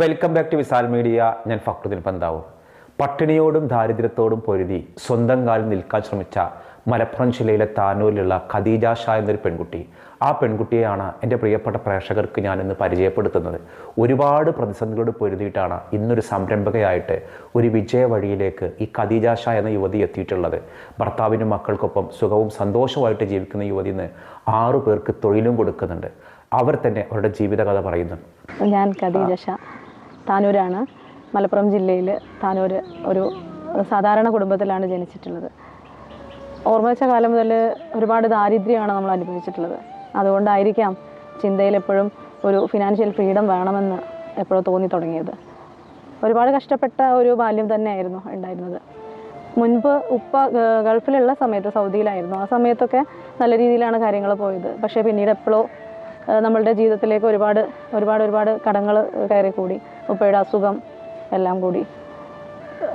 Welcome back to Visal media ഞാൻ ഫക്രുദ്ദീൻ പന്താവൂർ. പട്ടിണിയോടും ദാരിദ്ര്യത്തോടും പൊരുതി സ്വന്തം കാലിൽ നിൽക്കാൻ ശ്രമിച്ച മലപ്പുറം ജില്ലയിലെ താനൂരിലുള്ള ഖദീജ ഷാ എന്നൊരു പെൺകുട്ടി. ആ പെൺകുട്ടിയെയാണ് എന്റെ പ്രിയപ്പെട്ട പ്രേക്ഷകർക്ക് ഞാനിന്ന് പരിചയപ്പെടുത്തുന്നത്. ഒരുപാട് പ്രതിസന്ധികളോട് പൊരുതിയിട്ടാണ് ഇന്നൊരു സംരംഭകയായിട്ട് ഒരു വിജയ വഴിയിലേക്ക് ഈ ഖദീജ ഷാ എന്ന യുവതി എത്തിയിട്ടുള്ളത്. ഭർത്താവിനും മക്കൾക്കൊപ്പം സുഖവും സന്തോഷവുമായിട്ട് ജീവിക്കുന്ന യുവതി ഇന്ന് ആറു പേർക്ക് തൊഴിലും കൊടുക്കുന്നുണ്ട്. അവർ തന്നെ അവരുടെ ജീവിതകഥ പറയുന്നു. ഞാൻ ഖദീജ ഷാ. താനൂരാണ്. മലപ്പുറം ജില്ലയിൽ താനൂർ ഒരു സാധാരണ കുടുംബത്തിലാണ് ജനിച്ചിട്ടുള്ളത്. ഓർമ്മ വെച്ച കാലം മുതൽ ഒരുപാട് ദാരിദ്ര്യമാണ് നമ്മൾ അനുഭവിച്ചിട്ടുള്ളത്. അതുകൊണ്ടായിരിക്കാം ചിന്തയിൽ എപ്പോഴും ഒരു ഫിനാൻഷ്യൽ ഫ്രീഡം വേണമെന്ന് എപ്പോഴും തോന്നി തുടങ്ങിയത്. ഒരുപാട് കഷ്ടപ്പെട്ട ഒരു ബാല്യം തന്നെയായിരുന്നു ഉണ്ടായിരുന്നത്. മുൻപ് ഉപ്പ ഗൾഫിലുള്ള സമയത്ത് സൗദിയിലായിരുന്നു. ആ സമയത്തൊക്കെ നല്ല രീതിയിലാണ് കാര്യങ്ങൾ പോയത്. പക്ഷേ പിന്നീട് എപ്പോഴോ നമ്മളുടെ ജീവിതത്തിലേക്ക് ഒരുപാട് ഒരുപാട് ഒരുപാട് കടങ്ങൾ കയറി കൂടി ഉപ്പയുടെ അസുഖം എല്ലാം കൂടി.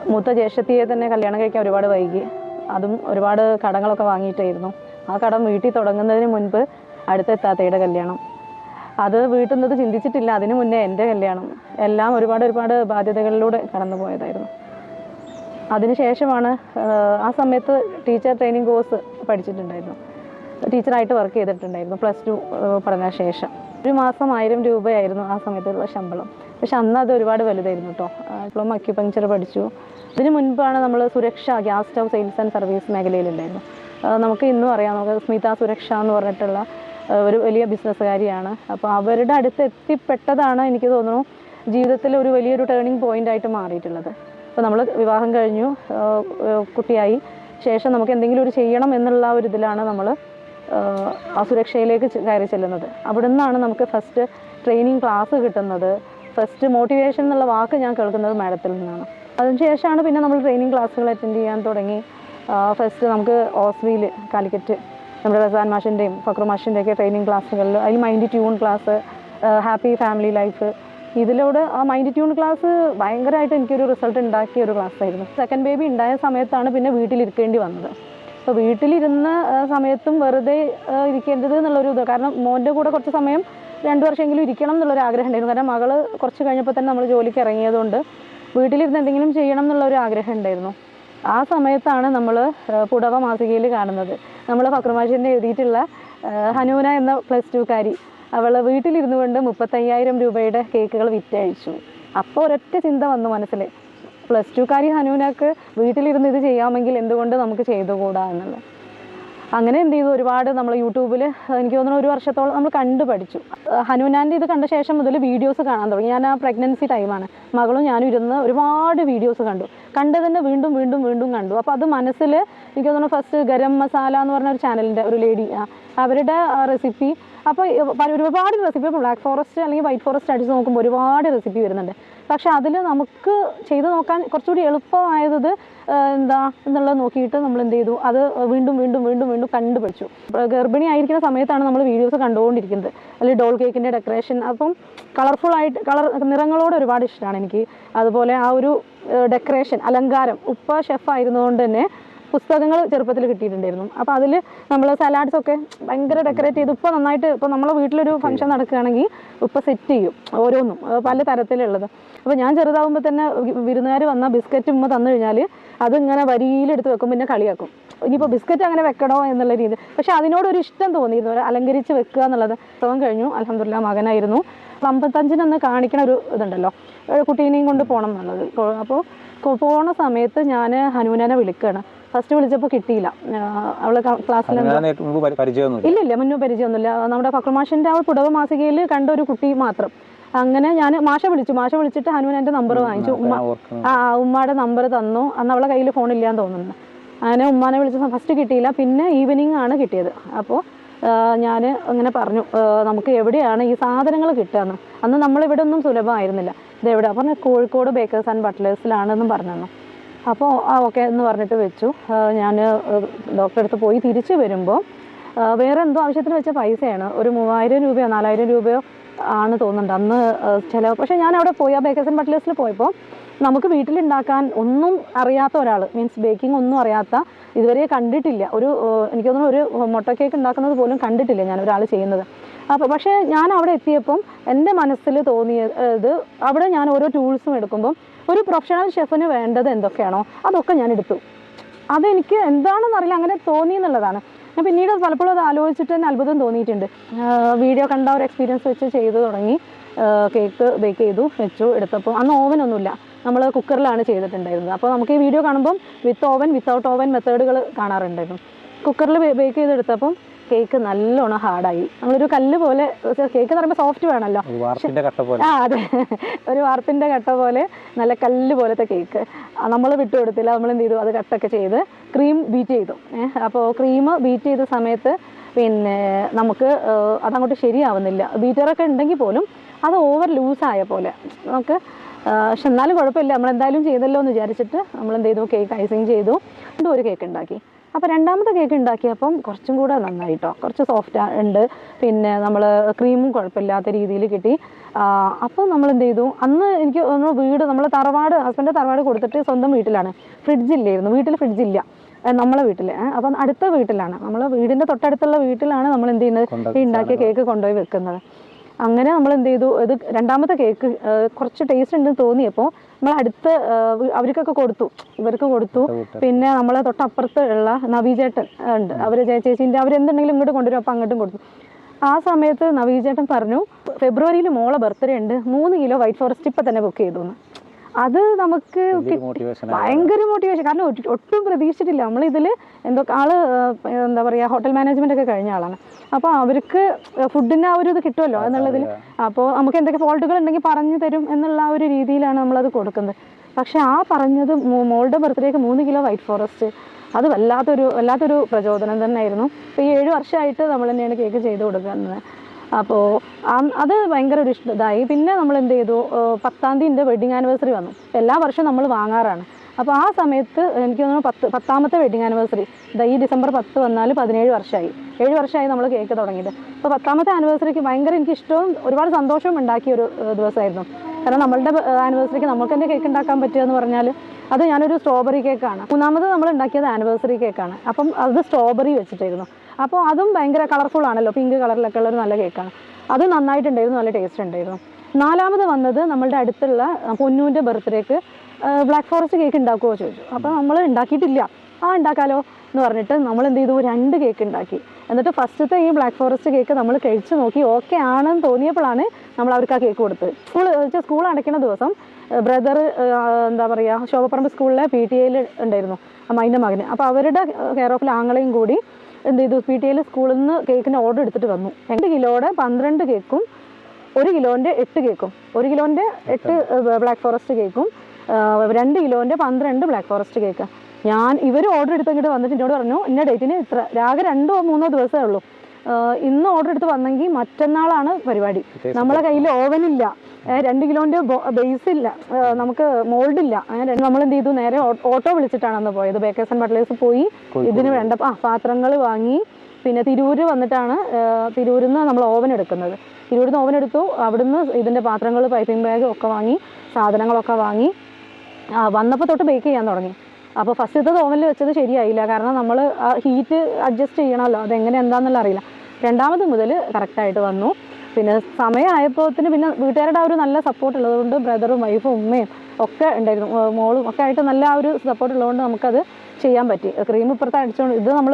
മൂത്ത ജ്യേഷ്ഠത്തിയെ തന്നെ കല്യാണം കഴിക്കാൻ ഒരുപാട് വൈകി. അതും ഒരുപാട് കടങ്ങളൊക്കെ വാങ്ങിയിട്ടായിരുന്നു. ആ കടം വീട്ടിൽ തുടങ്ങുന്നതിന് മുൻപ് അടുത്ത എത്താത്തയുടെ കല്യാണം. അത് വീട്ടിൽ നിന്നത് ചിന്തിച്ചിട്ടില്ല. അതിനു മുന്നേ എന്റെ കല്യാണം. എല്ലാം ഒരുപാട് ഒരുപാട് ബാധ്യതകളിലൂടെ കടന്നു പോയതായിരുന്നു അതിനുശേഷമാണ് ആ സമയത്ത് ടീച്ചർ ട്രെയിനിങ് കോഴ്സ് പഠിച്ചിട്ടുണ്ടായിരുന്നു. ടീച്ചറായിട്ട് വർക്ക് ചെയ്തിട്ടുണ്ടായിരുന്നു. പ്ലസ് ടു പഠന ശേഷം. ഒരു മാസം ആയിരം രൂപയായിരുന്നു ആ സമയത്തുള്ള ശമ്പളം. പക്ഷെ അന്ന് അത് ഒരുപാട് വലുതായിരുന്നു കേട്ടോ ഇപ്പോഴും അക്യുപങ്ചർ പഠിച്ചു. ഇതിന് മുൻപാണ് നമ്മൾ Suraksha gas stove sales and service മേഖലയിലുണ്ടായിരുന്നു. നമുക്ക് ഇന്നും അറിയാം നമുക്ക് സ്മിത സുരക്ഷ എന്ന് പറഞ്ഞിട്ടുള്ള ഒരു വലിയ ബിസിനസ്സുകാരിയാണ്. അപ്പോൾ അവരുടെ അടുത്ത് എത്തിപ്പെട്ടതാണ് എനിക്ക് തോന്നുന്നു ജീവിതത്തിൽ ഒരു വലിയൊരു ടേണിംഗ് പോയിന്റ് ആയിട്ട് മാറിയിട്ടുള്ളത്. അപ്പോൾ നമ്മൾ വിവാഹം കഴിഞ്ഞു കുട്ടിയായി. ശേഷം നമുക്ക് എന്തെങ്കിലും ഒരു ചെയ്യണം എന്നുള്ള ഒരു ഇതിലാണ് നമ്മൾ ആ സുരക്ഷയിലേക്ക് കയറി ചെല്ലുന്നത്. അവിടെ നിന്നാണ് നമുക്ക് ഫസ്റ്റ് ട്രെയിനിങ് ക്ലാസ് കിട്ടുന്നത്. ഫസ്റ്റ് മോട്ടിവേഷൻ എന്നുള്ള വാക്ക് ഞാൻ കേൾക്കുന്നത് മാഡത്തിൽ നിന്നാണ്. അതിനുശേഷമാണ് പിന്നെ നമ്മൾ ട്രെയിനിങ് ക്ലാസ്സുകൾ അറ്റൻഡ് ചെയ്യാൻ തുടങ്ങി. ഫസ്റ്റ് നമുക്ക് ഓസ്വിയിൽ കാലിക്കറ്റ് നമ്മുടെ റസാൻ മാഷിന്റെയും ഫക്രു മാഷിന്റെ ഒക്കെ ട്രെയിനിങ് ക്ലാസ്സുകളിൽ അതിൽ mind tune class happy family life ഇതിലൂടെ ആ മൈൻഡ് ട്യൂൺ ക്ലാസ് ഭയങ്കരമായിട്ട് എനിക്കൊരു റിസൾട്ട് ഉണ്ടാക്കിയ ഒരു ക്ലാസ് ആയിരുന്നു. സെക്കൻഡ് ബേബി ഉണ്ടായ സമയത്താണ് പിന്നെ വീട്ടിലിരിക്കേണ്ടി വന്നത്. അപ്പോൾ വീട്ടിലിരുന്ന സമയത്തും വെറുതെ ഇരിക്കേണ്ടത് എന്നുള്ളൊരു ഇത്. കാരണം മോന്റെ കൂടെ കുറച്ച് സമയം രണ്ട് വർഷമെങ്കിലും ഇരിക്കണം എന്നുള്ളൊരു ആഗ്രഹം ഉണ്ടായിരുന്നു കാരണം മകൾ കുറച്ച് കഴിഞ്ഞപ്പോൾ തന്നെ നമ്മൾ ജോലിക്ക് ഇറങ്ങിയതുകൊണ്ട് വീട്ടിലിരുന്ന് എന്തെങ്കിലും ചെയ്യണം എന്നുള്ള ഒരു ആഗ്രഹം ഉണ്ടായിരുന്നു ആ സമയത്താണ് നമ്മൾ പുടവ മാസികയിൽ കാണുന്നത്. നമ്മൾ ഫക്രമാഷിന്റെ എഴുതിയിട്ടുള്ള ഹനൂന എന്ന പ്ലസ് ടുക്കാരി അവൾ വീട്ടിലിരുന്നു കൊണ്ട് മുപ്പത്തയ്യായിരം രൂപയുടെ കേക്കുകൾ വിറ്റഴിച്ചു അപ്പോൾ ഒരൊറ്റ ചിന്ത വന്നു മനസ്സിൽ പ്ലസ് ടുക്കാരി ഹനൂനക്ക് വീട്ടിലിരുന്ന് ഇത് ചെയ്യാമെങ്കിൽ എന്തുകൊണ്ട് നമുക്ക് ചെയ്തുകൂടാ എന്നുള്ളത്. അങ്ങനെ എന്ത് ചെയ്തു? ഒരുപാട് നമ്മൾ യൂട്യൂബിൽ എനിക്ക് തോന്നുന്നു ഒരു വർഷത്തോളം നമ്മൾ കണ്ടു പഠിച്ചു. ഹനുമാന്റെ ഇത് കണ്ട ശേഷം മുതൽ വീഡിയോസ് കാണാൻ തുടങ്ങി. ഞാൻ ആ പ്രഗ്നൻസി ടൈമാണ് മകളും ഞാനും ഇരുന്ന് ഒരുപാട് വീഡിയോസ് കണ്ടു. കണ്ടു തന്നെ വീണ്ടും വീണ്ടും വീണ്ടും കണ്ടു. അപ്പോൾ അത് മനസ്സിൽ എനിക്ക് തോന്നുന്നു ഫസ്റ്റ് ഗരം മസാല എന്ന് പറഞ്ഞ ഒരു ചാനലിന്റെ ഒരു ലേഡി അവരുടെ റെസിപ്പി അപ്പോൾ ഒരുപാട് റെസിപ്പി ബ്ലാക്ക് ഫോറസ്റ്റ് അല്ലെങ്കിൽ വൈറ്റ് ഫോറസ്റ്റ് അടിച്ച് നോക്കുമ്പോൾ ഒരുപാട് റെസിപ്പി വരുന്നുണ്ട്. പക്ഷെ അതിൽ നമുക്ക് ചെയ്ത് നോക്കാൻ കുറച്ചുകൂടി എളുപ്പമായത് എന്താ എന്നുള്ളത് നോക്കിയിട്ട് നമ്മൾ എന്ത് ചെയ്തു? അത് വീണ്ടും വീണ്ടും വീണ്ടും വീണ്ടും കണ്ടുപിടിച്ചു. ഗർഭിണി ആയിരിക്കുന്ന സമയത്താണ് നമ്മൾ വീഡിയോസ് കണ്ടുകൊണ്ടിരിക്കുന്നത്. അല്ലെങ്കിൽ ഡോൾ കേക്കിന്റെ ഡെക്കറേഷൻ. അപ്പം കളർഫുൾ ആയിട്ട് കളർ നിറങ്ങളോട് ഒരുപാട് ഇഷ്ടമാണ് എനിക്ക്. അതുപോലെ ആ ഒരു ഡെക്കറേഷൻ അലങ്കാരം. ഉപ്പ ഷെഫ് ആയിരുന്നതുകൊണ്ട് തന്നെ പുസ്തകങ്ങൾ ചെറുപ്പത്തിൽ കിട്ടിയിട്ടുണ്ടായിരുന്നു. അപ്പോൾ അതിൽ നമ്മൾ സലാഡ്സ് ഒക്കെ ഭയങ്കര ഡെക്കറേറ്റ് ചെയ്ത് ഇപ്പോൾ നന്നായിട്ട് ഇപ്പോൾ നമ്മളെ വീട്ടിലൊരു ഫംഗ്ഷൻ നടക്കുകയാണെങ്കിൽ ഇപ്പോൾ സെറ്റ് ചെയ്യും ഓരോന്നും. പല തരത്തിലുള്ളത്. അപ്പോൾ ഞാൻ ചെറുതാവുമ്പോൾ തന്നെ വിരുന്നുകാർ വന്ന ബിസ്ക്കറ്റ് ഉമ്മ തന്നു കഴിഞ്ഞാൽ അതിങ്ങനെ വരിയിലെടുത്ത് വെക്കും പിന്നെ കളിയാക്കും. ഇനിയിപ്പോൾ ബിസ്ക്കറ്റ് അങ്ങനെ വെക്കണോ എന്നുള്ള രീതി. പക്ഷേ അതിനോടൊരു ഇഷ്ടം തോന്നിയിരുന്നു. അലങ്കരിച്ച് വെക്കുക എന്നുള്ളത്. പ്രസവം കഴിഞ്ഞു. അലഹമില്ല മകനായിരുന്നു. അമ്പത്തഞ്ചിനന്ന് കാണിക്കണ ഒരു ഇതുണ്ടല്ലോ. കുട്ടീനെയും കൊണ്ട് പോകണം എന്നുള്ളത്. അപ്പോൾ പോണ സമയത്ത് ഞാൻ ഹനുമാനെ വിളിക്കുകയാണ് ഫസ്റ്റ് വിളിച്ചപ്പോൾ കിട്ടിയില്ല. അവൾ ക്ലാസ്സിൽ ഇല്ല ഇല്ല മുന്നേ പരിചയമൊന്നുമില്ല. നമ്മുടെ ഫക്രമാഷിന്റെ ആ പുടവ മാസികയിൽ കണ്ട ഒരു കുട്ടി മാത്രം. അങ്ങനെ ഞാൻ മാഷ വിളിച്ചു. മാഷ വിളിച്ചിട്ട് ഹനുമൻ എന്റെ നമ്പർ വാങ്ങിച്ചു. ഉമ്മ ആ ഉമ്മയുടെ നമ്പർ തന്നു. അന്ന് അവളെ കയ്യിൽ ഫോൺ ഇല്ലാന്ന് തോന്നുന്നു. അങ്ങനെ ഉമ്മാനെ വിളിച്ച ഫസ്റ്റ് കിട്ടിയില്ല. പിന്നെ ഈവനിങ് ആണ് കിട്ടിയത്. അപ്പോൾ ഞാൻ അങ്ങനെ പറഞ്ഞു നമുക്ക് എവിടെയാണ് ഈ സാധനങ്ങൾ കിട്ടുകയെന്ന്? അന്ന് നമ്മളിവിടെ ഒന്നും സുലഭമായിരുന്നില്ല. ഇത് എവിടെ പറഞ്ഞു കോഴിക്കോട് ബേക്കേഴ്സ് ആൻഡ് ബട്ട്ലേഴ്സിലാണെന്നും പറഞ്ഞു അപ്പോൾ ആ ഓക്കെ എന്ന് പറഞ്ഞിട്ട് വെച്ചു. ഞാൻ ഡോക്ടറെ അടുത്ത് പോയി തിരിച്ചു വരുമ്പോൾ വേറെ എന്തോ ആവശ്യത്തിന് വെച്ച പൈസയാണ്. ഒരു മൂവായിരം രൂപയോ നാലായിരം രൂപയോ ആണ് തോന്നുന്നുണ്ട്. അന്ന് ചില പക്ഷേ ഞാൻ അവിടെ പോയി ആ ബേക്കേഴ്സ് ആൻഡ് ബട്ട്ലേഴ്സിൽ പോയപ്പോൾ നമുക്ക് വീട്ടിലുണ്ടാക്കാൻ ഒന്നും അറിയാത്ത ഒരാൾ മീൻസ് ബേക്കിംഗ് ഒന്നും അറിയാത്ത ഇതുവരെ കണ്ടിട്ടില്ല. ഒരു എനിക്ക് തോന്നുന്നു ഒരു മുട്ട കേക്ക് ഉണ്ടാക്കുന്നത് പോലും കണ്ടിട്ടില്ല ഞാൻ ഒരാൾ ചെയ്യുന്നത്. അപ്പോൾ പക്ഷേ ഞാൻ അവിടെ എത്തിയപ്പം എന്റെ മനസ്സിൽ തോന്നിയത് അവിടെ ഞാൻ ഓരോ ടൂൾസും എടുക്കുമ്പം ഒരു പ്രൊഫഷണൽ ഷെഫിന് വേണ്ടത് എന്തൊക്കെയാണോ അതൊക്കെ ഞാൻ എടുത്തു. അതെനിക്ക് എന്താണെന്ന് അറിയില്ല അങ്ങനെ തോന്നി എന്നുള്ളതാണ്. ഞാൻ പിന്നീട് പലപ്പോഴും അത് ആലോചിച്ചിട്ട് തന്നെ അത്ഭുതം തോന്നിയിട്ടുണ്ട്. വീഡിയോ കണ്ട ഒരു എക്സ്പീരിയൻസ് വെച്ച് ചെയ്തു തുടങ്ങി. കേക്ക് ബേക്ക് ചെയ്തു വെച്ചു എടുത്തപ്പോൾ അന്ന് ഓവനൊന്നുമില്ല നമ്മൾ കുക്കറിലാണ് ചെയ്തിട്ടുണ്ടായിരുന്നത്. അപ്പോൾ നമുക്ക് ഈ വീഡിയോ കാണുമ്പം വിത്ത് ഓവൻ വിത്തൗട്ട് ഓവൻ മെത്തേഡുകൾ കാണാറുണ്ടായിരുന്നു. കുക്കറിൽ ബേക്ക് ചെയ്തെടുത്തപ്പം കേക്ക് നല്ലോണം ഹാർഡായി നമ്മളൊരു കല്ല് പോലെ കേക്ക് എന്ന് പറയുമ്പോൾ സോഫ്റ്റ് വേണമല്ലോ ആ അതെ. ഒരു വാർപ്പിന്റെ കട്ട പോലെ നല്ല കല്ല് പോലത്തെ കേക്ക് നമ്മൾ വിട്ടുകൊടുത്തില്ല നമ്മൾ എന്ത് ചെയ്തു? അത് കട്ടൊക്കെ ചെയ്ത് ക്രീം ബീറ്റ് ചെയ്തു. അപ്പോൾ ക്രീം ബീറ്റ് ചെയ്ത സമയത്ത് പിന്നെ നമുക്ക് അതങ്ങോട്ട് ശരിയാവുന്നില്ല. ബീറ്ററൊക്കെ ഉണ്ടെങ്കിൽ പോലും അത് ഓവർ ലൂസായ പോലെ. നമുക്ക് പക്ഷെ എന്നാലും കുഴപ്പമില്ല. നമ്മൾ എന്തായാലും ചെയ്തല്ലോ എന്ന് വിചാരിച്ചിട്ട് നമ്മൾ എന്ത് ചെയ്തു? കേക്ക് ഐസിങ് ചെയ്തു. വീണ്ടും ഒരു കേക്ക് ഉണ്ടാക്കി. അപ്പോൾ രണ്ടാമത്തെ കേക്ക് ഉണ്ടാക്കിയപ്പം കുറച്ചും കൂടെ നന്നായിട്ടോ. കുറച്ച് സോഫ്റ്റ് ഉണ്ട്. പിന്നെ നമ്മൾ ക്രീമും കുഴപ്പമില്ലാത്ത രീതിയിൽ കിട്ടി. അപ്പോൾ നമ്മൾ എന്ത് ചെയ്തു? അന്ന് എനിക്ക് ഒന്ന് വീട് നമ്മൾ തറവാട് ഹസ്ബൻഡ് തറവാട് കൊടുത്തിട്ട് സ്വന്തം വീട്ടിലാണ്. ഫ്രിഡ്ജില്ലായിരുന്നു വീട്ടിൽ ഫ്രിഡ്ജില്ല ഇല്ല. നമ്മളെ വീട്ടിൽ അപ്പം അടുത്ത വീട്ടിലാണ്. നമ്മളെ വീടിന്റെ തൊട്ടടുത്തുള്ള വീട്ടിലാണ് നമ്മൾ എന്ത് ചെയ്യുന്നത്? ഈ ഉണ്ടാക്കിയ കേക്ക് കൊണ്ടുപോയി വെക്കുന്നത്. അങ്ങനെ നമ്മൾ എന്ത് ചെയ്തു? ഇത് രണ്ടാമത്തെ കേക്ക് കുറച്ച് ടേസ്റ്റ് ഉണ്ടെന്ന് തോന്നിയപ്പോൾ നമ്മൾ അടുത്ത് അവർക്കൊക്കെ കൊടുത്തു. ഇവർക്ക് കൊടുത്തു. പിന്നെ നമ്മളെ തൊട്ടപ്പുറത്ത് ഉള്ള നവീചേട്ടൻ ഉണ്ട്. അവർ ചേച്ചീന്റെ അവരെന്തുണ്ടെങ്കിലും ഇങ്ങോട്ട് കൊണ്ടുവരും. അപ്പം അങ്ങോട്ടും കൊടുത്തു. ആ സമയത്ത് നവീചേട്ടൻ പറഞ്ഞു ഫെബ്രുവരിയിൽ മോളെ ബർത്ത്ഡേ ഉണ്ട്. മൂന്ന് കിലോ വൈറ്റ് ഫോറസ്റ്റ് ഇപ്പം തന്നെ ബുക്ക് ചെയ്തു അത് നമുക്ക് ഭയങ്കര മോട്ടിവേഷൻ കാരണം ഒട്ട്- പ്രതീക്ഷിച്ചിട്ടില്ല. നമ്മൾ ഇതിൽ എന്തോ ആൾ എന്താ പറയുക ഹോട്ടൽ മാനേജ്മെന്റ് ഒക്കെ കഴിഞ്ഞ ആളാണ്. അപ്പോൾ അവർക്ക് ഫുഡിന്റെ ആ ഒരു ഇത് കിട്ടുമല്ലോ എന്നുള്ളതിൽ അപ്പോൾ നമുക്ക് എന്തൊക്കെ ഫോൾട്ടുകൾ ഉണ്ടെങ്കിൽ പറഞ്ഞു തരും എന്നുള്ള ആ ഒരു രീതിയിലാണ് നമ്മളത് കൊടുക്കുന്നത്. പക്ഷെ ആ പറഞ്ഞത് മോളുടെ ബർത്ത്ഡേക്ക് മൂന്ന് കിലോ വൈറ്റ് ഫോറസ്റ്റ് അത് വല്ലാത്തൊരു വല്ലാത്തൊരു പ്രചോദനം തന്നെയായിരുന്നു. ഇപ്പോൾ ഈ ഏഴ് വർഷമായിട്ട് നമ്മൾ തന്നെയാണ് കേക്ക് ചെയ്ത് കൊടുക്കുന്നത്. അപ്പോൾ അത് ഭയങ്കര ഒരു ഇതായി. പിന്നെ നമ്മൾ എന്ത് ചെയ്തു പത്താം തീയതി എന്റെ വെഡിങ് ആനിവേഴ്സറി വന്നു. എല്ലാ വർഷവും നമ്മൾ വാങ്ങാറാണ്. അപ്പോൾ ആ സമയത്ത് എനിക്ക് തോന്നുന്നു പത്ത് പത്താമത്തെ വെഡിങ് ആനിവേഴ്സറി ഈ ഡിസംബർ പത്ത് വന്നാൽ പതിനേഴ് വർഷമായി ഏഴ് വർഷമായി നമ്മൾ കേക്ക് തുടങ്ങിയത്. അപ്പോൾ പത്താമത്തെ ആനിവേഴ്സറിക്ക് ഭയങ്കര എനിക്ക് ഇഷ്ടവും ഒരുപാട് സന്തോഷവും ഉണ്ടാക്കിയ ഒരു ദിവസമായിരുന്നു. കാരണം നമ്മളുടെ ആനിവേഴ്സറിക്ക് നമുക്ക് തന്നെ കേക്ക് ഉണ്ടാക്കാൻ പറ്റുകയെന്ന് പറഞ്ഞാൽ അത് ഞാനൊരു സ്ട്രോബെറി കേക്കാണ് മൂന്നാമത് നമ്മൾ ഉണ്ടാക്കിയത് ആനിവേഴ്സറി കേക്കാണ് അപ്പം അത് സ്ട്രോബെറി വെച്ചിട്ടായിരുന്നു. അപ്പോൾ അതും ഭയങ്കര കളർഫുൾ ആണല്ലോ. പിങ്ക് കളറിലൊക്കെ ഉള്ള ഒരു നല്ല കേക്കാണ് അത് നന്നായിട്ടുണ്ടായിരുന്നു നല്ല ടേസ്റ്റ് ഉണ്ടായിരുന്നു. നാലാമത് വന്നത് നമ്മളുടെ അടുത്തുള്ള പൊന്നൂന്റെ ബർത്ത്ഡേക്ക് ബ്ലാക്ക് ഫോറസ്റ്റ് കേക്ക് ഉണ്ടാക്കുമോ ചോദിച്ചു. അപ്പോൾ നമ്മൾ ഉണ്ടാക്കിയിട്ടില്ല. ആ ഉണ്ടാക്കാലോ എന്ന് പറഞ്ഞിട്ട് നമ്മൾ എന്ത് ചെയ്തു? രണ്ട് കേക്ക് ഉണ്ടാക്കി. എന്നിട്ട് ഫസ്റ്റത്തെ ഈ ബ്ലാക്ക് ഫോറസ്റ്റ് കേക്ക് നമ്മൾ കഴിച്ചു നോക്കി ഓക്കെ ആണെന്ന് തോന്നിയപ്പോഴാണ് നമ്മൾ അവർക്ക് ആ കേക്ക് കൊടുത്തത്. സ്കൂൾ സ്കൂൾ അടയ്ക്കുന്ന ദിവസം ബ്രദർ എന്താ പറയുക ശോഭപ്പറമ്പ് സ്കൂളിലെ പി ടി എയിൽ ഉണ്ടായിരുന്നു അമ്മ അതിന്റെ മകന്. അപ്പോൾ അവരുടെ കെയർ ഓഫിൽ ആങ്ങളെയും കൂടി എന്ത് ചെയ്തു? പി ടി എയിൽ സ്കൂളിൽ നിന്ന് കേക്കിന് ഓർഡർ എടുത്തിട്ട് വന്നു. രണ്ട് കിലോയുടെ പന്ത്രണ്ട് കേക്കും ഒരു കിലോന്റെ എട്ട് കേക്കും ഒരു കിലോന്റെ എട്ട് ബ്ലാക്ക് ഫോറസ്റ്റ് കേക്കും രണ്ട് കിലോന്റെ പന്ത്രണ്ട് ബ്ലാക്ക് ഫോറസ്റ്റ് കേക്ക്. ഞാൻ ഇവർ ഓർഡർ എടുത്ത് ഇങ്ങോട്ട് വന്നിട്ട് എന്നോട് പറഞ്ഞു ഇന്ന ഡേറ്റിന് ഇത്ര രാഗ രണ്ടോ മൂന്നോ ദിവസമേ ഉള്ളൂ. ഇന്ന് ഓർഡർ എടുത്ത് വന്നെങ്കിൽ മറ്റന്നാളാണ് പരിപാടി. നമ്മളെ കയ്യിൽ ഓവനില്ല. രണ്ട് കിലോന്റെ ബേസ് ഇല്ല നമുക്ക് മോൾഡ് ഇല്ല നമ്മൾ എന്ത് ചെയ്തു നേരെ ഓട്ടോ വിളിച്ചിട്ടാണ് അന്ന് പോയത്. ബേക്കേഴ്സ് ആൻഡ് ബട്ട്ലേഴ്സ് പോയി. ഇതിന് വേണ്ട ആ പാത്രങ്ങൾ വാങ്ങി. പിന്നെ തിരൂര് വന്നിട്ടാണ് തിരൂരിൽ നിന്ന് നമ്മൾ ഓവൻ എടുക്കുന്നത്. തിരൂരിൽ നിന്ന് ഓവൻ എടുത്തു. അവിടുന്ന് ഇതിന്റെ പാത്രങ്ങൾ പൈപ്പിംഗ് ബാഗ് ഒക്കെ വാങ്ങി സാധനങ്ങളൊക്കെ വാങ്ങി. വന്നപ്പോൾ തൊട്ട് ബേക്ക് ചെയ്യാൻ തുടങ്ങി. അപ്പോൾ ഫസ്റ്റത്തെ ഓവനിൽ വെച്ചത് ശരിയായില്ല. കാരണം നമ്മൾ ആ ഹീറ്റ് അഡ്ജസ്റ്റ് ചെയ്യണമല്ലോ. അതെങ്ങനെ എന്താണെന്നുള്ള അറിയില്ല. രണ്ടാമത് മുതൽ കറക്റ്റായിട്ട് വന്നു. പിന്നെ സമയമായപ്പോഴത്തിന് പിന്നെ വീട്ടുകാരുടെ ആ ഒരു നല്ല സപ്പോർട്ട് ഉള്ളതുകൊണ്ട് ബ്രദറും വൈഫും ഉമ്മയും ഒക്കെ ഉണ്ടായിരുന്നു. മോളും ഒക്കെ ആയിട്ട് നല്ല ആ ഒരു സപ്പോർട്ട് ഉള്ളതുകൊണ്ട് നമുക്കത് ചെയ്യാൻ പറ്റി. ക്രീം ഇപ്പുറത്ത് അടിച്ചുകൊണ്ട് ഇത് നമ്മൾ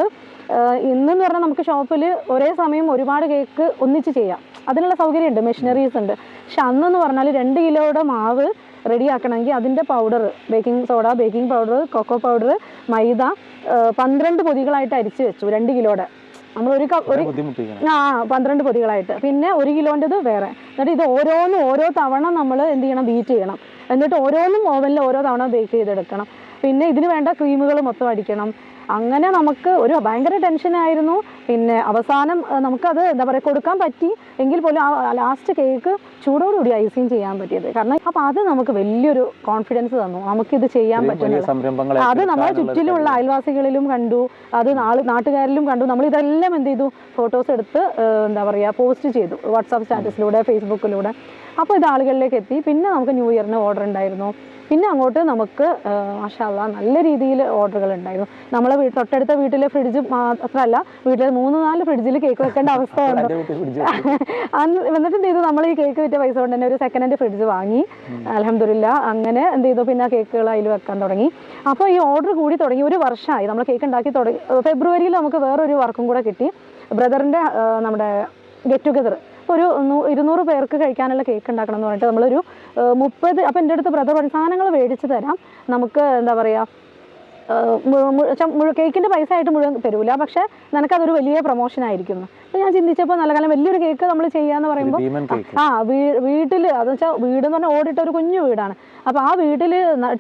ഇന്നെന്ന് പറഞ്ഞാൽ നമുക്ക് ഷോപ്പിൽ ഒരേ സമയം ഒരുപാട് കേക്ക് ഒന്നിച്ച് ചെയ്യാം. അതിനുള്ള സൗകര്യമുണ്ട് മെഷീനറീസ് ഉണ്ട്. പക്ഷെ അന്നെന്ന് പറഞ്ഞാൽ രണ്ട് കിലോയുടെ മാവ് റെഡിയാക്കണമെങ്കിൽ അതിന്റെ powder baking soda baking powder cocoa powder maida പന്ത്രണ്ട് പൊതികളായിട്ട് അരിച്ച് വെച്ചു രണ്ട് കിലോയുടെ. നമ്മൾ ഒരു ആ പന്ത്രണ്ട് പൊതികളായിട്ട്. പിന്നെ ഒരു കിലോന്റെത് വേറെ. എന്നിട്ട് ഇത് ഓരോന്നും ഓരോ തവണ നമ്മൾ എന്ത് ചെയ്യണം? ബീറ്റ് ചെയ്യണം. എന്നിട്ട് ഓരോന്നും ഓവനിൽ ഓരോ തവണ ബേക്ക് ചെയ്തെടുക്കണം. പിന്നെ ഇതിന് വേണ്ട ക്രീമുകൾ മൊത്തം അടിക്കണം. അങ്ങനെ നമുക്ക് ഒരു ഭയങ്കര ടെൻഷനായിരുന്നു പിന്നെ അവസാനം നമുക്കത് എന്താ പറയുക കൊടുക്കാൻ പറ്റി എങ്കിൽ പോലും ആ ലാസ്റ്റ് കേക്ക് ചൂടോടുകൂടി ഐസിങ് ചെയ്യാൻ പറ്റിയത്. കാരണം അപ്പോൾ അത് നമുക്ക് വലിയൊരു കോൺഫിഡൻസ് തന്നു. നമുക്കിത് ചെയ്യാൻ പറ്റും അത് നമ്മളെ ചുറ്റിലുമുള്ള ചുറ്റിലുള്ള അയൽവാസികളിലും കണ്ടു. അത് നാൾ നാട്ടുകാരിലും കണ്ടു. നമ്മൾ ഇതെല്ലാം എന്ത് ചെയ്തു? ഫോട്ടോസ് എടുത്ത് എന്താ പറയുക പോസ്റ്റ് ചെയ്തു. വാട്സാപ്പ് സ്റ്റാറ്റസിലൂടെ ഫേസ്ബുക്കിലൂടെ അപ്പോൾ ഇത് ആളുകളിലേക്ക് എത്തി. പിന്നെ നമുക്ക് ന്യൂ ഇയറിന് ഓർഡർ ഉണ്ടായിരുന്നു. പിന്നെ അങ്ങോട്ട് നമുക്ക് മാഷാല്ല നല്ല രീതിയിൽ ഓർഡറുകൾ ഉണ്ടായിരുന്നു. നമ്മളെ തൊട്ടടുത്ത വീട്ടിലെ ഫ്രിഡ്ജ് മാത്രമല്ല വീട്ടിലെ മൂന്ന് നാല് ഫ്രിഡ്ജിൽ കേക്ക് വെക്കേണ്ട അവസ്ഥ വന്നു. അന്ന് എന്നിട്ട് എന്ത് ചെയ്തു? നമ്മൾ ഈ കേക്ക് വിറ്റ പൈസ കൊണ്ട് തന്നെ ഒരു സെക്കൻഡ് ഹാൻഡ് ഫ്രിഡ്ജ് വാങ്ങി. അലഹമില്ല അങ്ങനെ എന്ത് ചെയ്തു? പിന്നെ കേക്കുകൾ അതിൽ വെക്കാൻ തുടങ്ങി. അപ്പോൾ ഈ ഓർഡർ കൂടി തുടങ്ങി. ഒരു വർഷമായി നമ്മൾ കേക്ക് ഉണ്ടാക്കി തുടങ്ങി. ഫെബ്രുവരിയിൽ നമുക്ക് വേറൊരു വർക്കും കൂടെ കിട്ടി. ബ്രദറിന്റെ നമ്മുടെ ഗെറ്റ് ടുഗദർ ഒരു നൂ- ഇരുന്നൂറ് പേർക്ക് കഴിക്കാനുള്ള കേക്ക് ഉണ്ടാക്കണം എന്ന് പറഞ്ഞിട്ട് നമ്മളൊരു മുപ്പത് അപ്പോൾ എന്റെ അടുത്ത് ബ്രദർ സാധനങ്ങൾ മേടിച്ച് തരാം. നമുക്ക് എന്താ പറയുക കേക്കിന്റെ പൈസ ആയിട്ട് മുഴുവൻ തരൂല. പക്ഷെ നിനക്കതൊരു വലിയ പ്രൊമോഷൻ ആയിരിക്കും അപ്പോൾ ഞാൻ ചിന്തിച്ചപ്പോൾ നല്ല കാലം വലിയൊരു കേക്ക് നമ്മൾ ചെയ്യാന്ന് പറയുമ്പോൾ ആ വീട്ടിൽ വീട്ടിൽ അത് വെച്ചാൽ വീട് എന്ന് പറഞ്ഞാൽ ഓടിട്ട ഒരു കുഞ്ഞു വീടാണ്. അപ്പോൾ ആ വീട്ടിൽ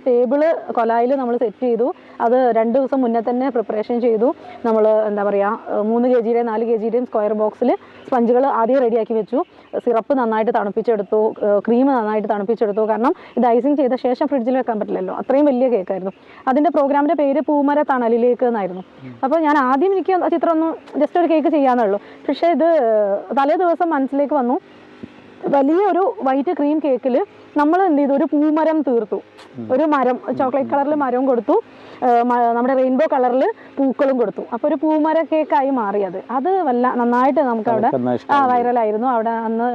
ടേബിൾ കൊലായിൽ നമ്മൾ സെറ്റ് ചെയ്തു. അത് രണ്ട് ദിവസം മുന്നേ തന്നെ പ്രിപ്പറേഷൻ ചെയ്തു. നമ്മൾ എന്താ പറയുക മൂന്ന് കെ ജിയുടെയും നാല് കെ ജിയുടെയും സ്ക്വയർ ബോക്സിൽ സ്പഞ്ചുകൾ ആദ്യം റെഡിയാക്കി വെച്ചു. സിറപ്പ് നന്നായിട്ട് തണുപ്പിച്ചെടുത്തു. ക്രീം നന്നായിട്ട് തണുപ്പിച്ചെടുത്തു. കാരണം ഇത് ഐസിങ് ചെയ്ത ശേഷം ഫ്രിഡ്ജിൽ വെക്കാൻ പറ്റില്ലല്ലോ. അത്രയും വലിയ കേക്കായിരുന്നു. അതിന്റെ പ്രോഗ്രാമിന്റെ പേര് പൂമര തണലിലേക്ക് എന്നായിരുന്നു അപ്പോൾ ഞാൻ ആദ്യം എനിക്ക് ചിത്രം ഒന്ന് ജസ്റ്റ് ഒരു കേക്ക് ചെയ്യാന്നുള്ളൂ പക്ഷേ ഇത് തലേ ദിവസം മനസ്സിലേക്ക് വന്നു. വലിയൊരു വൈറ്റ് ക്രീം കേക്കിൽ നമ്മൾ എന്ത് ചെയ്തു? ഒരു പൂമരം തീർത്തു. ഒരു മരം ചോക്ലേറ്റ് കളറിൽ മരവും കൊടുത്തു. നമ്മുടെ റെയിൻബോ കളറിൽ പൂക്കളും കൊടുത്തു. അപ്പോൾ ഒരു പൂമര കേക്കായി മാറിയത് അത്. വല്ല നന്നായിട്ട് നമുക്ക് അവിടെ ആ വൈറലായിരുന്നു അവിടെ അന്ന്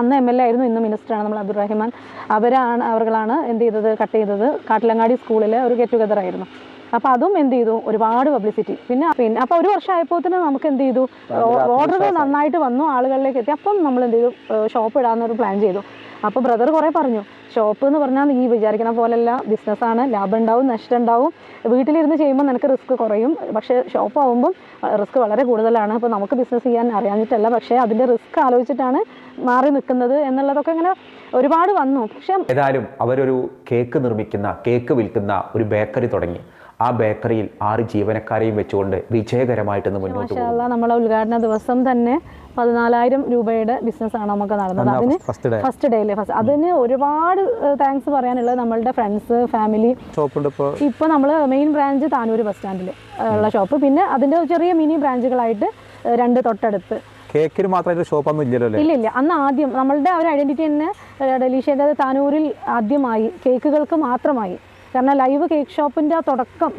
അന്ന് എം എൽ എ ആയിരുന്നു. ഇന്ന് മിനിസ്റ്ററാണ് നമ്മൾ അബ്ദുറഹിമാൻ. അവരാണ് അവർകളാണ് എന്ത് ചെയ്തത് കട്ട് ചെയ്തത്. കാട്ടിലങ്ങാടി സ്കൂളിലെ ഒരു ഗെറ്റ് ടുഗദർ ആയിരുന്നു. അപ്പോൾ അതും എന്ത് ചെയ്തു? ഒരുപാട് പബ്ലിസിറ്റി പിന്നെ പിന്നെ അപ്പോൾ ഒരു വർഷം ആയപ്പോ തന്നെ നമുക്ക് എന്ത് ചെയ്തു? ഓർഡറുകൾ നന്നായിട്ട് വന്നു ആളുകളിലേക്ക് എത്തി. അപ്പം നമ്മൾ എന്ത് ചെയ്തു? ഷോപ്പ് ഇടാന്നൊരു പ്ലാൻ ചെയ്തു. അപ്പോൾ ബ്രദർ കുറേ പറഞ്ഞു ഷോപ്പ് എന്ന് പറഞ്ഞാൽ നീ വിചാരിക്കണ പോലെയല്ല. ബിസിനസ്സാണ് ലാഭം ഉണ്ടാവും നഷ്ടം ഉണ്ടാവും. വീട്ടിലിരുന്ന് ചെയ്യുമ്പോൾ നിനക്ക് റിസ്ക് കുറയും. പക്ഷേ ഷോപ്പ് ആകുമ്പം റിസ്ക് വളരെ കൂടുതലാണ്. അപ്പോൾ നമുക്ക് ബിസിനസ് ചെയ്യാൻ അറിയാഞ്ഞിട്ടല്ല. പക്ഷേ അതിന്റെ റിസ്ക് ആലോചിച്ചിട്ടാണ് മാറി നിൽക്കുന്നത് എന്നുള്ളതൊക്കെ ഇങ്ങനെ ഒരുപാട് വന്നു. പക്ഷേ ഏതായാലും അവരൊരു കേക്ക് നിർമ്മിക്കുന്ന കേക്ക് വിൽക്കുന്ന ഒരു ബേക്കറി തുടങ്ങി. ആ ബേക്കറിയിൽ ആറ് ജീവനക്കാരെയും വെച്ചുകൊണ്ട് വിജയകരമായിട്ട് മുന്നോട്ട് പോകും നമ്മളെ ഉദ്ഘാടന ദിവസം തന്നെ പതിനാലായിരം രൂപയുടെ ബിസിനസ് ആണ് നമുക്ക് നടന്നത്. അതിന് ഫസ്റ്റ് ഡേ അല്ലേ ഡേയിലെ ഫസ്റ്റ് അതിന് ഒരുപാട് താങ്ക്സ് പറയാനുള്ളത് നമ്മളുടെ ഫ്രണ്ട്സ് ഫാമിലി ഇപ്പൊ. നമ്മൾ മെയിൻ ബ്രാഞ്ച് താനൂർ ബസ് സ്റ്റാൻഡിൽ ഉള്ള ഷോപ്പ് പിന്നെ അതിന്റെ ചെറിയ മിനി ബ്രാഞ്ചുകളായിട്ട് രണ്ട് തൊട്ടടുത്ത്. കേക്കിന് മാത്രമായിട്ട് ഷോപ്പൊന്നും ഇല്ലല്ലോ ഇല്ല ഇല്ല അന്ന് ആദ്യം നമ്മളുടെ ആ ഒരു ഐഡന്റിറ്റി തന്നെ ഡെലീഷേന്റെ താനൂരിൽ ആദ്യമായി കേക്കുകൾക്ക് മാത്രമായി. കാരണം ലൈവ് കേക്ക് ഷോപ്പിന്റെ തുടക്കം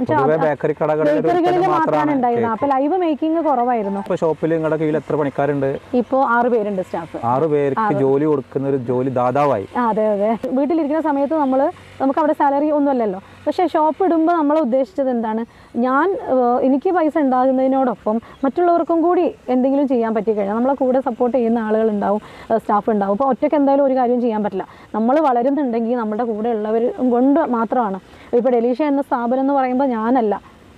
ബേക്കറി ബേക്കറികളിൽ മാത്രമാണ് ഉണ്ടായിരുന്നത്. അപ്പൊ ലൈവ് മേക്കിംഗ് കുറവായിരുന്നു. ഷോപ്പിൽ നിങ്ങളുടെ കീഴിൽ എത്ര പണിക്കാരുണ്ട്? ഇപ്പൊ ആറ് പേരുണ്ട് സ്റ്റാഫ് ആറ് പേർക്ക് ജോലി കൊടുക്കുന്ന ഒരു ജോലി ദാതാവായി. അതെ അതെ. വീട്ടിലിരിക്കുന്ന സമയത്ത് നമ്മൾ നമുക്ക് അവിടെ സാലറി ഒന്നുമല്ലല്ലോ. പക്ഷേ ഷോപ്പ് ഇടുമ്പോൾ നമ്മൾ ഉദ്ദേശിച്ചത് എന്താണ്? ഞാൻ എനിക്ക് പൈസ ഉണ്ടാകുന്നതിനോടൊപ്പം മറ്റുള്ളവർക്കും കൂടി എന്തെങ്കിലും ചെയ്യാൻ പറ്റി കഴിഞ്ഞാൽ നമ്മളെ കൂടെ സപ്പോർട്ട് ചെയ്യുന്ന ആളുകൾ ഉണ്ടാവും സ്റ്റാഫ് ഉണ്ടാവും. അപ്പോൾ ഒറ്റയ്ക്ക് എന്തായാലും ഒരു കാര്യം ചെയ്യാൻ പറ്റില്ല. നമ്മൾ വളരുന്നുണ്ടെങ്കിൽ നമ്മുടെ കൂടെ ഉള്ളവർ കൊണ്ട് മാത്രമാണ്. ഇപ്പോൾ ഡെലീഷ എന്ന സ്ഥാപനം എന്ന് പറയുമ്പോൾ ഞാനല്ല.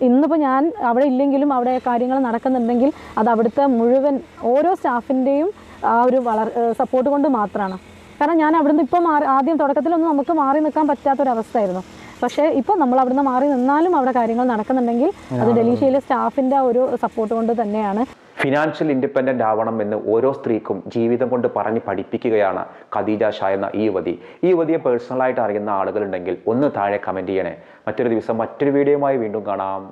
ഇന്നിപ്പോൾ ഞാൻ അവിടെ ഇല്ലെങ്കിലും അവിടെ കാര്യങ്ങൾ നടക്കുന്നുണ്ടെങ്കിൽ അത് അവിടുത്തെ മുഴുവൻ ഓരോ സ്റ്റാഫിന്റെയും ആ ഒരു വളർ സപ്പോർട്ട് കൊണ്ട് മാത്രമാണ് കാരണം ഞാൻ അവിടുന്ന് ഇപ്പോൾ മാറി ആദ്യം തുടക്കത്തിലൊന്നും നമുക്ക് മാറി നിൽക്കാൻ പറ്റാത്തൊരവസ്ഥയായിരുന്നു. പക്ഷേ ഇപ്പോൾ നമ്മൾ അവിടുന്ന് മാറി നിന്നാലും അവിടെ കാര്യങ്ങൾ നടക്കുന്നുണ്ടെങ്കിൽ അത് ഡൽഹിയിലെ സ്റ്റാഫിന്റെ ഒരു സപ്പോർട്ട് കൊണ്ട് തന്നെയാണ്. ഫിനാൻഷ്യൽ ഇൻഡിപെൻഡന്റ് ആവണം എന്ന് ഓരോ സ്ത്രീക്കും ജീവിതം കൊണ്ട് പറഞ്ഞ് പഠിപ്പിക്കുകയാണ് ഖദീജ ഷാ എന്ന ഈ യുവതി. ഈ യുവതിയെ പേഴ്സണലായിട്ട് അറിയുന്ന ആളുകളുണ്ടെങ്കിൽ ഒന്ന് താഴെ കമന്റ് ചെയ്യണേ. മറ്റൊരു ദിവസം മറ്റൊരു വീഡിയോയുമായി വീണ്ടും കാണാം.